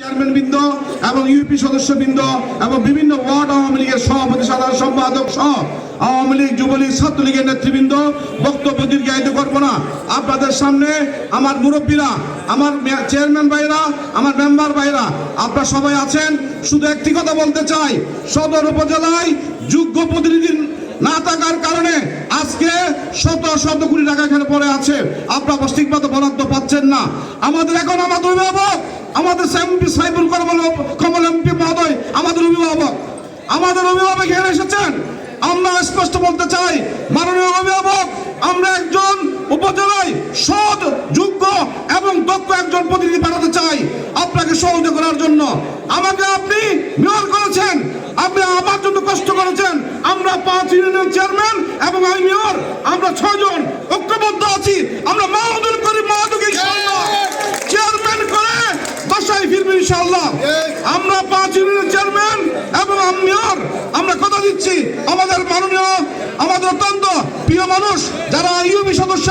Chairman বৃন্দ এবং UP সদস্যবৃন্দ এবং বিভিন্ন ওয়ার্ড আওয়ামী লীগের সভাপতি, সাধারণ সম্পাদক সহ আওয়ামী লীগ, যুবলীগ, ছাত্রলীগের নেতৃবৃন্দ, বক্তব্য দীর্ঘায়িত করব না। আপনাদের সামনে আমার মুরব্বীরা, আমার চেয়ারম্যান ভাইরা আমার মেম্বার ভাইরা আপনারা সবাই আছেন। শুধু একটি কথা বলতে চাই, সদর উপজেলায় যোগ্য প্রতিনিধি না থাকার কারণে আজকে শত শত কোটি টাকা এখানে পড়ে আছে। আপনারা ঠিক মতো বরাদ্দ পাচ্ছেন না। আমাদের এখন আমাদের অভিভাবক সাইবুল কমল মহোদয়, আমাদের অভিভাবক। আমাদের অভিভাবক এখানে এসেছেন। আমরা স্পষ্ট বলতে চাই, মাননীয় অভিভাবক, আমরা একজন উপজেলায় সৎ, যোগ্য এবং দক্ষ একজন প্রতিনিধি পাঠাতে চাই আপনাকে সহযোগিতা করার জন্য। আমাকে আপনি মেয়র করেছেন, আপনি আমার জন্য কষ্ট করেছেন। আমরা পাঁচ ইউনিয়নের চেয়ারম্যান এবং আমি মেয়র, আমরা ছয়জন ঐক্যবদ্ধ আছি। আমরা মাহমুদুল আমরা পাঁচ ইউনিয়নের চেয়ারম্যান এবং মেয়র আমরা কথা দিচ্ছি। আমাদের মাননীয়, আমাদের অত্যন্ত প্রিয় মানুষ, যারা ইউবি সদস্য